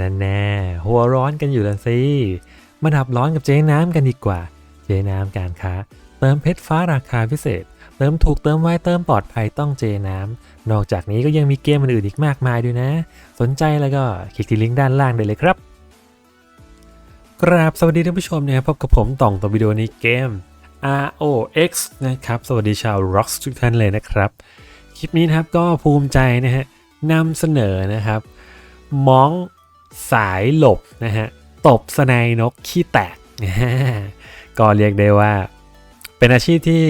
น่นแน่หัวร้อนกันอยู่ละสิ มาดับร้อนกับเจ๊น้ำกันดีกว่า เจ๊น้ำการค้า เติมเพชรฟ้าราคาพิเศษ เติมถูกเติมไวเติมปลอดภัยต้องเจ๊น้ำ นอกจากนี้ก็ยังมีเกมอื่นอีกมากมายด้วยนะ สนใจแล้วก็คลิกที่ลิงก์ด้านล่างได้เลยครับ กราบสวัสดีท่านผู้ชมนะครับพบกับผมต่องต่อวิดีโอนี้เกม ROX นะครับ สวัสดีชาว Rock ทุกท่านเลยนะครับ คลิปนี้นะครับก็ภูมิใจนะฮะนำเสนอนะครับมอง สายหลบนะฮะตบสนายนกขี้แตก ก็เรียกได้ว่า เป็นอาชีพที่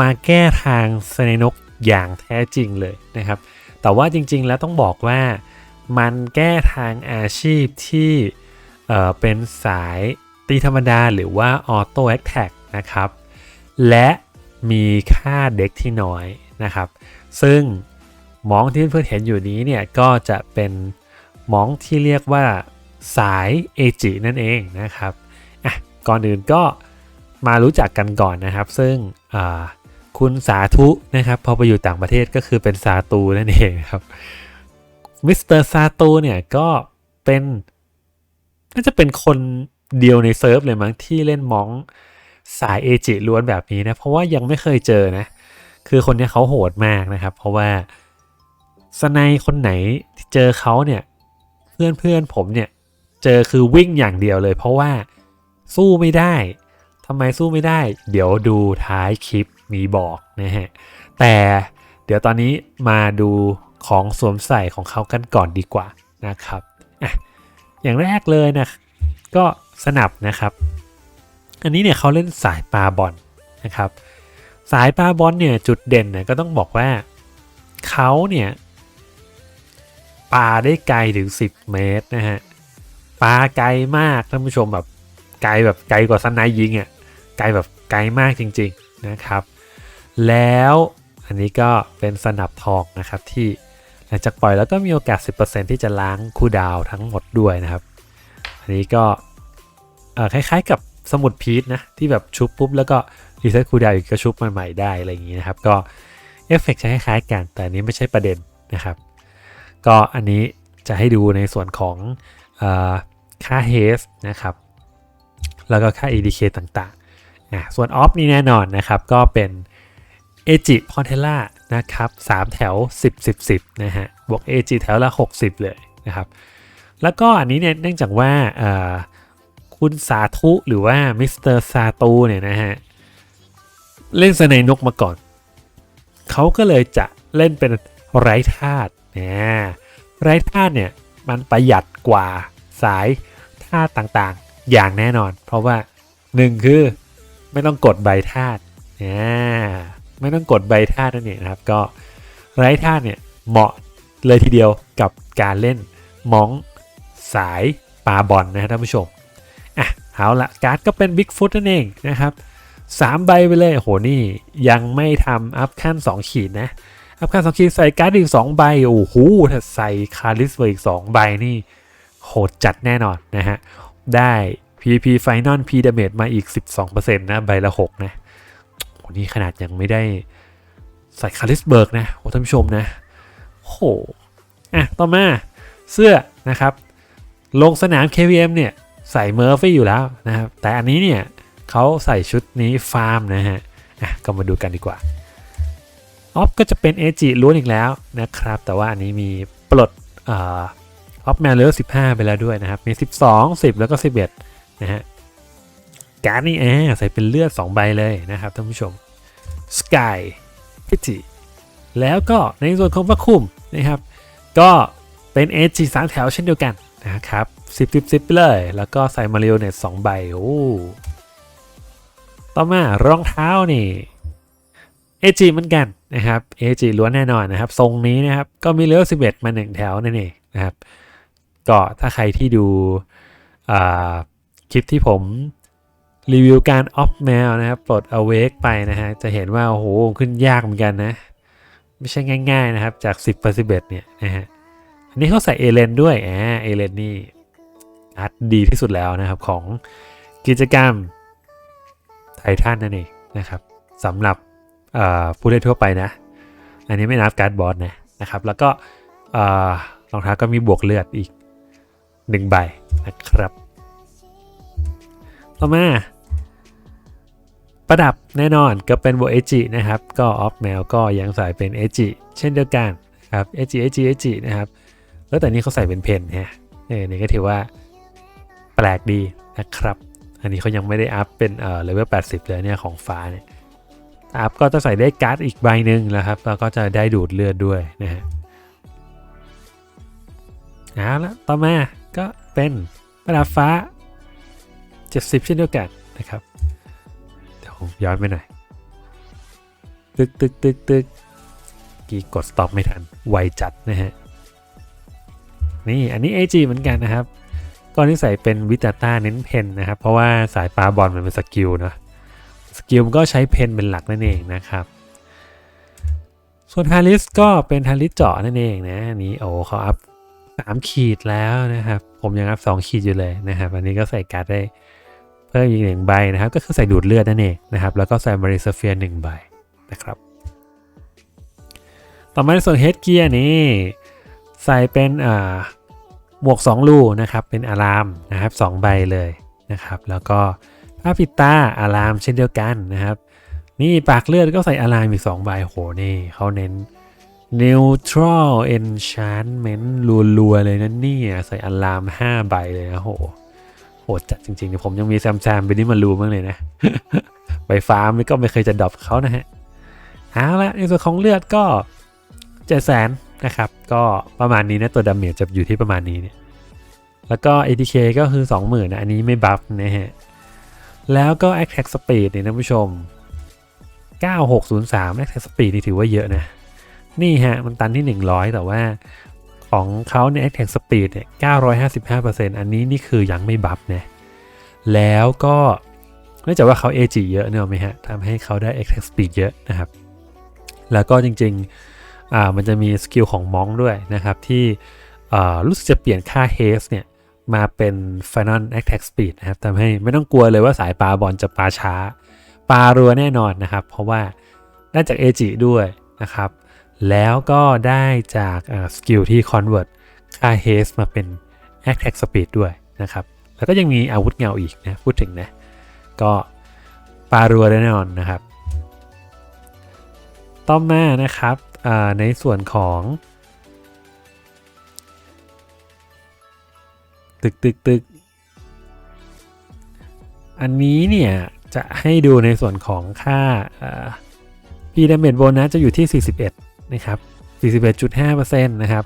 มาแก้ทางสนายนกอย่างแท้จริงเลยนะครับ แต่ว่าจริงๆแล้วต้องบอกว่ามันแก้ทางอาชีพที่เเป็นสายตีธรรมดาหรือว่าออโต้แอคแท็กนะครับ และมีค่าเด็กที่น้อยนะครับ ซึ่งมองที่เพื่อนเห็นอยู่นี้เนี่ยก็จะเป็น มองที่เรียกว่าสายเอจินั่นเองนะครับอะก่อนอื่นก็มารู้จักกันก่อนนะครับ ซึ่งคุณสาธุนะครับพอไปอยู่ต่างประเทศก็คือเป็นซาตูนั่นเองครับมิสเตอร์ซาตูเนี่ยก็เป็นน่าจะเป็นคนเดียวในเซิร์ฟเลยมั้งที่เล่นมองสายเอจิล้วนแบบนี้นะ เพราะว่ายังไม่เคยเจอนะ คือคนนี้เขาโหดมากนะครับ เพราะว่าสไนคนไหนที่เจอเขาเนี่ย พื่อนเพื่อนๆผมเนี่ย เจอคือวิ่งอย่างเดียวเลย เพราะว่าสู้ไม่ได้ทำไมสู้ไม่ได้ เดี๋ยวดูท้ายคลิปมีบอกนะฮะ แต่เดี๋ยวตอนนี้มาดูของสวมใส่ของเขากันก่อนดีกว่านะครับอะอย่างแรกเลยนะ ก็สนับนะครับ อันนี้เนี่ยเขาเล่นสายปลาบอลนะครับ สายปลาบอลเนี่ยจุดเด่นเนี่ยก็ต้องบอกว่าเขาเนี่ย ปลาได้ไกลถึง 10 เมตรนะฮะปลาไกลมากท่านผู้ชมแบบไกลแบบไกลกว่าสนายยิงอะ่ะไกลแบบไกลมากจริงๆนะครับ แล้วอันนี้ก็เป็นสนับทองนะครับที่หลังจากปล่อยแล้วก็มีโอกาส 10%ที่จะล้างคูลดาวทั้งหมดด้วยนะครับ อันนี้ก็คล้ายๆกับสมุดพีชนะที่แบบชุบปุ๊บแล้วก็รีเซ็ตคูดาวอีกก็ชุบมาใหม่ได้อะไรอย่างนี้นะครับ ก็เอฟเฟกต์จะคล้ายๆกันแต่อันนี้ไม่ใช่ประเด็นนะครับ ก็อันนี้จะให้ดูในส่วนของอค่าเฮสนะครับ แล้วก็ค่า EDK ต่างๆอะส่วนออฟนี่แน่นอนนะครับ ก็เป็นเอจิพอเทล่านะครับ3แถว 10 10 10นะฮะ บวกเอจิแถวละ 60 เลยนะครับ แล้วก็อันนี้เนี่ยเนื่องจากว่าคุณสาธุหรือว่ามิสเตอร์ซาตูเนี่ยนะฮะ เล่นสไนนกมาก่อน เขาก็เลยจะเล่นเป็นไร้ธาตุ นี่ยไร้ธาตุเนี่ยมันประหยัดกว่าสายธาตุต่างๆ อย่างแน่นอน เพราะว่าหนึ่งคือไม่ต้องกดใบธาตุนี่ยไม่ต้องกดใบธาตุนั่นเองนะครับ ก็ไร้ธาตุเนี่ยเหมาะเลยทีเดียวกับการเล่นมองสายปาบอลนะท่านผู้ชมอะเอาละการ์ดก็เป็นบิ๊กฟุตนั่นเองนะครับสามใบไปเลยโหนี่ยังไม่ทำอัพขั้น 2 ขีดนะ อัพขั้น2ขีใส่การ์ดอีก2ใบ โอ้โห ถ้าใส่คาริสไปอีก2ใบนี่ โหดจัดแน่นอนนะฮะ ได้ PP Final P Damage มาอีก 12%นะ ใบละ 6 นะโหนี่ขนาดยังไม่ได้ใส่คาริสเบิร์กนะโอ้ท่านผู้ชมนะโหอะ ต่อมาเสื้อนะครับ ลงสนาม KVM เนี่ย ใส่เมอร์ฟี่อยู่แล้วนะครับ แต่อันนี้เนี่ยเขาใส่ชุดนี้ฟาร์มนะฮะ อะ ก็มาดูกันดีกว่า ออฟก็จะเป็นเอจิล้วนอีกแล้วนะครับ แต่ว่าอันนี้มีปลดออฟแมนเลเวล15ไปแล้วด้วยนะครับ มี12 10แล้วก็11นะฮะการ์ดนี่แอใส่เป็นเลือด2ใบเลยนะครับท่านผู้ชม Sky p i t y แล้วก็ในส่วนของพระคุมนะครับ ก็เป็น AG 3แถวเช่นเดียวกันนะครับ 10 10 10ไปเลย แล้วก็ใส่มาริโอเนต2ใบ โอ้ ต่อมารองเท้านี่ AG เหมือนกันนะครับ AG ล้วนแน่นอนนะครับ ทรงนี้นะครับ ก็มีเลเวล11 มา 1 แถวนั่นเองนะครับ ก็ถ้าใครที่ดูคลิปที่ผมรีวิวการออฟแมวนะครับ ปลด awake ไปนะฮะ จะเห็นว่า โอ้โห ขึ้นยากเหมือนกันนะ ไม่ใช่ง่าย ๆนะครับ จาก 10เปอร์11 เนี่ยนะฮะ อันนี้เขาใส่เอเลนด้วยอ่าเอเลนนี่อาร์ตดีที่สุดแล้วนะครับของกิจกรรมไททันนั่นเองนะครับสำหรับ ผู้เล่นทั่วไปนะ อันนี้ไม่นับการ์ดบอสนะนะครับ แล้วก็รองเท้าก็มีบวกเลือดอีกหนึ่งใบนะครับ ต่อมา ประดับแน่นอนก็เป็นโบเอจินะครับ ก็ออฟแมวก็ยังใส่เป็นเอจิเช่นเดียวกันครับเอจิเอจิเอจินะครับ แล้วแต่นี้เขาใส่เป็นเพนฮะเออนี่ก็ถือว่าแปลกดีนะครับ อันนี้เขายังไม่ได้อัพเป็นเอ่อเลเวล80 เลยเนี่ยของฟ้าเนี่ย อัพก็จะใส่ได้การ์ดอีกใบหนึ่งนะครับ แล้วก็จะได้ดูดเลือดด้วยนะฮะเอาละต่อมาก็เป็นประดับฟ้า 70 เช่นเดียวกันนะครับเดี๋ยวผมย้อนไปหน่อยตึกตึกตึกตึกกี่กดสต็อปไม่ทัน ไวจัดนะฮะ นี่อันนี้ AG เหมือนกันนะครับก่อนที่ใส่เป็นวิตาต้าเน้นเพนนะครับ เพราะว่าสายปลาบอลมันเป็นสกิลเนาะ สกิลมันก็ใช้เพนเป็นหลักนั่นเองนะครับส่วนฮาริสก็เป็นฮาริสเจาะนั่นเองนะอันนี้โอ้เขาอัพสามขีดแล้วนะครับ ผมยังอัพสองขีดอยู่เลยนะครับ อันนี้ก็ใส่การ์ดได้เพิ่มอีกหนึ่งใบนะครับ ก็คือใส่ดูดเลือดนั่นเองนะครับ แล้วก็ใส่มาริสเฟียหนึ่งใบนะครับ ต่อมาในส่วนเฮดเกียร์นี่ใส่เป็นอ่าหมวก 2 ลูนะครับ เป็นอารามนะครับ2ใบเลยนะครับ แล้วก็ ผ้าปิดตาอารามเช่นเดียวกันนะครับ นี่ปากเลือดก็ใส่อารามอีก2ใบโหนี่เขาเน้น neutral enchantment รัวๆเลยนะนี่ใส่อาราม5ใบเลยนะโหโหจัดจริงๆเดี๋ยผมยังมีแซมแซมไปนี่มารูบ้างเลยนะใบฟ้าไม่ก็ไม่เคยจะดรอปเขานะฮะเอาละในส่วนของเลือดก็เจ็ดแสนนะครับ ก็ประมาณนี้นะตัวดาเมจจะอยู่ที่ประมาณนี้เนี่ยแล้วก็ ATK ก็คือ 20,000นะอันนี้ไม่บัฟนะฮะ แล้วก็ Attack Speed เนี่ยนะผู้ชม 9603 Attack Speed นี่ถือว่าเยอะนะ นี่ฮะ มันตันที่ 100 แต่ว่าของเขาเนี่ย Attack Speed เนี่ย 955%อันนี้นี่คือยังไม่บัฟนะ แล้วก็เนื่องจากว่าเขา AG เยอะเนอะไหมฮะทำให้เขาได้ Attack Speed เยอะนะครับ แล้วก็จริงๆ อ่า มันจะมีสกิลของมองด้วยนะครับที่อ่ารู้สึกจะเปลี่ยนค่า haste เนี่ย มาเป็น Final Attack Speed นะครับทำให้ไม่ต้องกลัวเลยว่าสายปลาบอลจะปลาช้าปลารัวแน่นอนนะครับ เพราะว่าได้จาก AG ด้วยนะครับ แล้วก็ได้จากสกิลที่ convert ค่า haste มาเป็น Attack Speed ด้วยนะครับ แล้วก็ยังมีอาวุธเงาอีกนะพูดถึงนะ ก็ปลารัวแน่นอนนะครับ ต่อมานะครับในส่วนของ ตึกตึกตึกอันนี้เนี่ย จะให้ดูในส่วนของค่าพีดาเมจโบนัสจะอยู่ที่ 41 นะครับ 41.5%นะครับ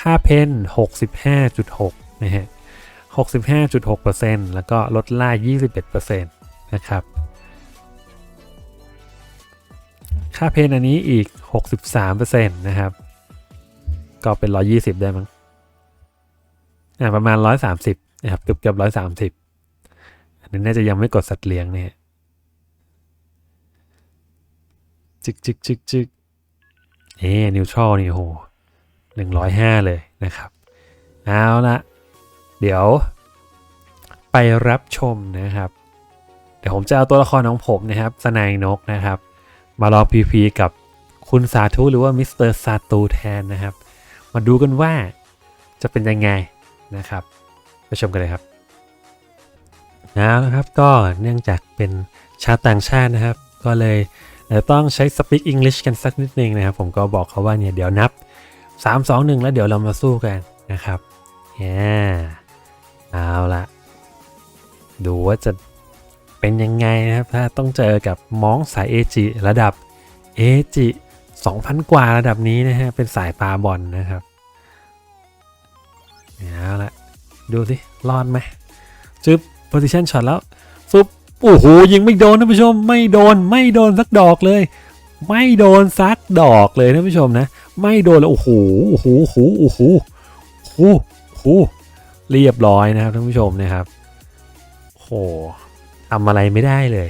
ค่าเพน65.6 นะฮะ 65.6%แล้วก็ลดล่า 21%นะครับ ค่าเพนอันนี้อีก 63%นะครับ ก็เป็น 120 ได้มั้ง ประมาณ 130นะครับเกือบเกือบ130อันนี้น่าจะยังไม่กดสัตว์เลี้ยงเนี่ยจิกจิกจิกจิกเอ๊นิวทรัลนี่โห105เลยนะครับ เอาละเดี๋ยวไปรับชมนะครับ เดี๋ยวผมจะเอาตัวละครของผมนะครับสนายนกนะครับ มาลองพีพีกับคุณสาธุหรือว่ามิสเตอร์ซาตูแทนนะครับ มาดูกันว่าจะเป็นยังไง นะครับไปชมกันเลยครับเอาละครับก็เนื่องจากเป็นชาวต่างชาตินะครับ ก็เลยต้องใช้ Speak English กันสักนิดนึงนะครับ ผมก็บอกเขาว่าเนี่ยเดี๋ยวนับ 3 2 1 แล้วเดี๋ยวเรามาสู้กันนะครับเอาละดูว่าจะเป็นยังไงนะครับ ถ้าต้องเจอกับมองสายเอจิระดับเอจิ2,000 กว่าระดับนี้นะฮะเป็นสายปลาบอลนะครับ เอาละดูสิรอดไหมจึ๊บ position shot แล้วฟึบโอ้โหยิงไม่โดนท่านผู้ชม ไม่โดนไม่โดนสักดอกเลย ไม่โดนสักดอกเลยท่านผู้ชมนะ ไม่โดนแล้วโอ้โหโอ้โหโอ้โหโอ้โหโอ้โหเรียบร้อยนะครับท่านผู้ชมนะครับโหทำอะไรไม่ได้เลย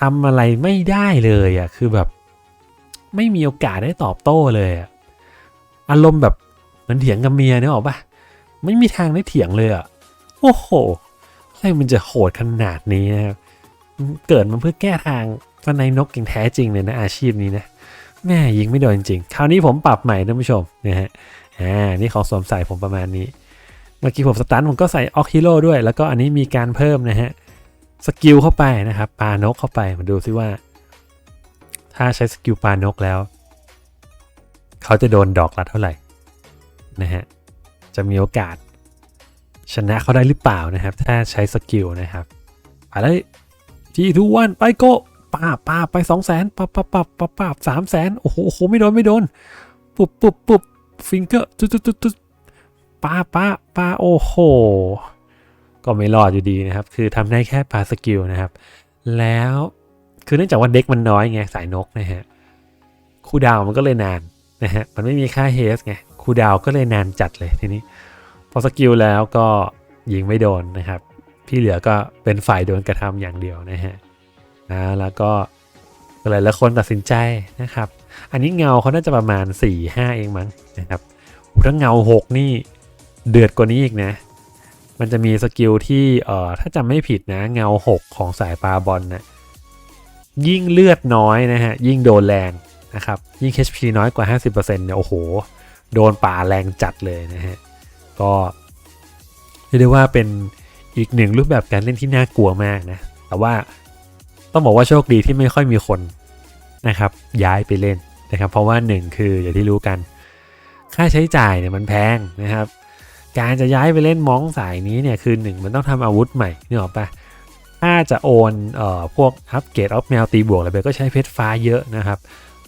ทำอะไรไม่ได้เลยอะคือแบบ ไม่มีโอกาสได้ตอบโต้เลยอะอารมณ์แบบ มันเถียงกับเมียเนี่ยหรอปะไม่มีทางได้เถียงเลยอะโอ้โหอะไรมันจะโหดขนาดนี้นะครับเกิดมาเพื่อแก้ทางฟันในนกอย่างแท้จริงเลยนะอาชีพนี้นะแม่ยิงไม่โดนจริง คราวนี้ผมปรับใหม่ท่านผู้ชมนะฮะอ่านี่เขาสวมใส่ผมประมาณนี้ เมื่อกี้ผมสตันผมก็ใส่ออกฮิโร่ด้วย แล้วก็อันนี้มีการเพิ่มนะฮะสกิลเข้าไปนะครับปานกเข้าไปมาดูซิว่า ถ้าใช้สกิลปานกแล้ว เขาจะโดนดอกละเท่าไหร่ นะฮะ จะมีโอกาสชนะเขาได้หรือเปล่านะครับ ถ้าใช้สกิลนะครับไปเลยทีทูวันไปโกป้าป้าไปสองแสนปับปับปับปับปับสามแสนโอ้โหโอ้โหไม่โดนไม่โดน ปุบปุบปุบฟิงเกอร์ตุ๊ดตุ๊ดตุ๊ดตุ๊ดป้าป้าป้าโอ้โห ก็ไม่รอดอยู่ดีนะครับ คือทำได้แค่ปาสกิลนะครับ แล้วคือเนื่องจากว่าเด็กมันน้อยไงสายนกนะฮะ คูลดาวมันก็เลยนานนะฮะ มันไม่มีค่าเฮสไง คูดาวก็เลยนานจัดเลยทีนี้พอสกิลแล้วก็ยิงไม่โดนนะครับ ที่เหลือก็เป็นฝ่ายโดนกระทำอย่างเดียวนะฮะนะแล้วก็หลายละคนตัดสินใจนะครับ อันนี้เงาเขาน่าจะประมาณ 4 5 เองมั้งนะครับถ้าเงา 6 นี่เดือดกว่านี้อีกนะ มันจะมีสกิลที่เอ่อถ้าจำไม่ผิดนะเงา 6 ของสายปลาบอลนะยิ่งเลือดน้อยนะฮะยิ่งโดนแรงนะครับยิ่ง HP น้อยกว่า 50%เนี่ยโอ้โห โดนป่าแรงจัดเลยนะฮะ ก็เรียกได้ว่าเป็นอีกหนึ่งรูปแบบการเล่นที่น่ากลัวมากนะ แต่ว่าต้องบอกว่าโชคดีที่ไม่ค่อยมีคนนะครับย้ายไปเล่นนะครับ เพราะว่าหนึ่งคืออย่างที่รู้กัน ค่าใช้จ่ายเนี่ยมันแพงนะครับ การจะย้ายไปเล่นมองสายนี้เนี่ยคือหนึ่งมันต้องทำอาวุธใหม่นี่หรอปะถ้าจะโอนเอ่อพวกอัปเกรดออฟแมวตีบวกอะไรไปก็ใช้เพชรฟ้าเยอะนะครับ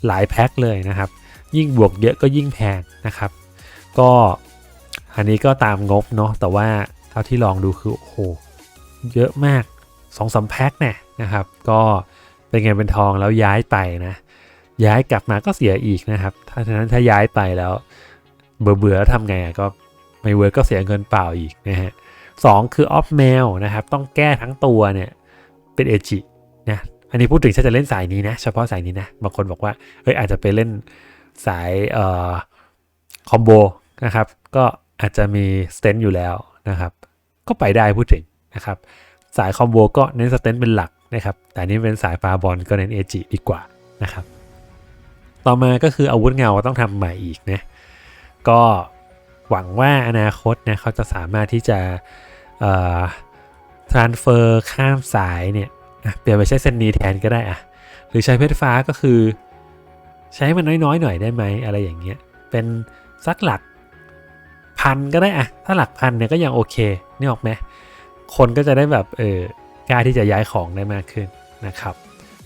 หลายแพ็คเลยนะครับ ยิ่งบวกเยอะก็ยิ่งแพงนะครับ ก็อันนี้ก็ตามงบเนาะแต่ว่าเท่าที่ลองดูคือ โอ้โห เยอะมาก2อสมแพ็คเนี่ยนะครับ ก็เป็นเงินเป็นทองแล้วย้ายไปนะ ย้ายกลับมาก็เสียอีกนะครับ ถ้าฉะนั้นถ้าย้ายไปแล้วเบื่อเบื่อแล้วทำไงก็ไม่เวิร์กก็เสียเงินเปล่าอีกนะฮะสองคือออฟเมลนะครับต้องแก้ทั้งตัวเนี่ยเป็นเอจินะอันนี้พูดถึงถ้าจะเล่นสายนี้นะ เฉพาะสายนี้นะบางคนบอกว่าเอ้ยอาจจะไปเล่น สายเอ่อคอมโบนะครับ ก็อาจจะมีสเตนอยู่แล้วนะครับ ก็ไปได้พูดถึงนะครับ สายคอมโบก็เน้นสเตนเป็นหลักนะครับ แต่นี่เป็นสายปาบอลก็เน้นเอจิดีกว่านะครับ ต่อมาก็คืออาวุธเงาต้องทำใหม่อีกนะ ก็หวังว่าอนาคตนะเขาจะสามารถที่จะเอ่อ transfer ข้ามสายเนี่ยเปลี่ยนไปใช้เส้นนี้แทนก็ได้อะหรือใช้เพชรฟ้าก็คือ ใช้มันน้อยๆหน่อยได้ไหมอะไรอย่างเงี้ย เป็นสักหลักพันก็ได้อะถ้าหลักพันเนี่ยก็ยังโอเคนี่ออกไหมคนก็จะได้แบบเออกล้าที่จะย้ายของได้มากขึ้นนะครับ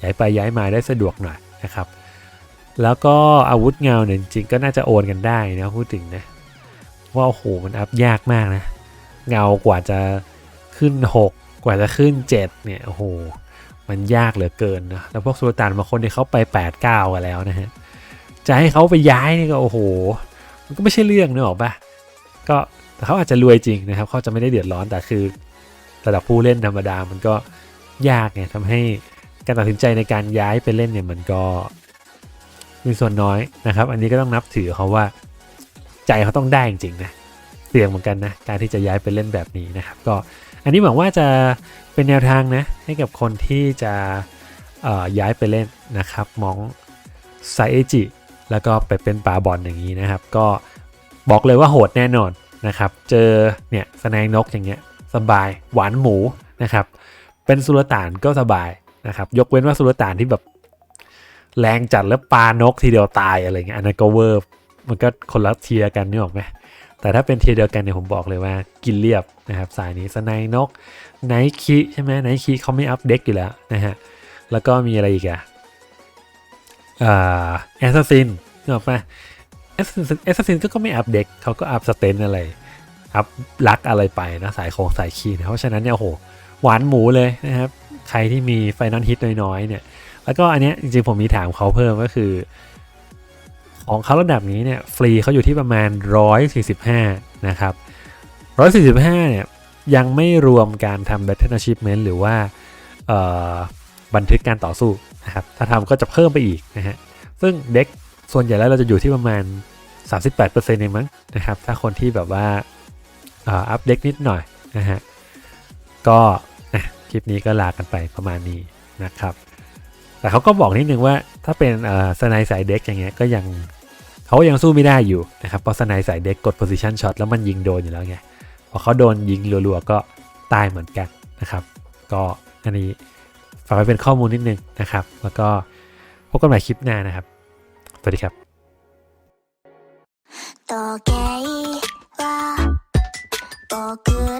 ย้ายไปย้ายมาได้สะดวกหน่อยนะครับ แล้วก็อาวุธเงาเนี่ยจริงก็น่าจะโอนกันได้นะพูดถึงนะว่าโอ้โหมันอัพยากมากนะ เงากว่าจะขึ้น 6 กว่าจะขึ้น 7 เนี่ยโอ้โห มันยากเหลือเกินนะแล้วพวกสุลต่านบางคนที่เขาไป8 9กันแล้วนะฮะจะให้เขาไปย้ายนี่ก็โอ้โห มันก็ไม่ใช่เรื่องนึกออกปะก็แต่เขาอาจจะรวยจริงนะครับเขาจะไม่ได้เดือดร้อนแต่คือระดับผู้เล่นธรรมดามันก็ยากไงทำให้การตัดสินใจในการย้ายไปเล่นเนี่ยมันก็มีส่วนน้อยนะครับ อันนี้ก็ต้องนับถือเขาว่าใจเขาต้องได้จริงๆนะเสี่ยงเหมือนกันนะการที่จะย้ายไปเล่นแบบนี้นะครับ ก็ อันนี้หวังว่าจะเป็นแนวทางนะให้กับคนที่จะย้ายไปเล่นนะครับมองไซเอจิแล้วก็ไปเป็นปาบอลอย่างนี้นะครับ ก็บอกเลยว่าโหดแน่นอนนะครับ เจอเนี่ยสนายนกอย่างเงี้ยสบายหวานหมูนะครับ เป็นสุลต่านก็สบายนะครับ ยกเว้นว่าสุลต่านที่แบบแรงจัดแล้วปานกทีเดียวตายอะไรเงี้ยอันนั้นก็เวอร์มันก็คนละเทียร์กันนี่หรอกไหม แต่ถ้าเป็นเทียเดียวกันเนี่ยผมบอกเลยว่ากินเรียบนะครับสายนี้สไนนกไนคีใช่ไหมไนคีเขาไม่อัปเด็กอยู่แล้วนะฮะแล้วก็มีอะไรอีกอะอ่าแอสซัสซินนึกออกปะแอสซัสซินก็ไม่อัปเด็กเขาก็อัพสเตนอะไรอัพลักอะไรไปนะสายโคงสายคีนะเพราะฉะนั้นเนี่ยโหหวานหมูเลยนะครับใครที่มีไฟนอลฮิตน้อยๆเนี่ยแล้วก็อันเนี้ยจริงๆผมมีถามเขาเพิ่มก็คือ ของเขาระดับนี้เนี่ยฟรีเขาอยู่ที่ประมาณ 145 นะครับ 145 เนี่ยยังไม่รวมการทำ Battle Achievement หรือว่าบันทึกการต่อสู้นะครับ ถ้าทำก็จะเพิ่มไปอีกนะฮะ ซึ่งเด็กส่วนใหญ่แล้วเราจะอยู่ที่ประมาณ 38%เองมั้งนะครับ ถ้าคนที่แบบว่าอัปเด็กนิดหน่อยนะฮะ ก็คลิปนี้ก็ลากันไปประมาณนี้นะครับ แต่เขาก็บอกนิดนึงว่าถ้าเป็นสไนสายเด็กอย่างเงี้ยก็ยัง เขายังสู้ไม่ได้อยู่นะครับเพราะสไนส์ใส่เด็กกดโพสิชันช็อตแล้วมันยิงโดนอยู่แล้วไงพอเขาโดนยิงรัวๆก็ตายเหมือนกันนะครับ ก็อันนี้ฝากไว้เป็นข้อมูลนิดนึงนะครับ แล้วก็พบกันใหม่คลิปหน้านะครับ สวัสดีครับ時計は僕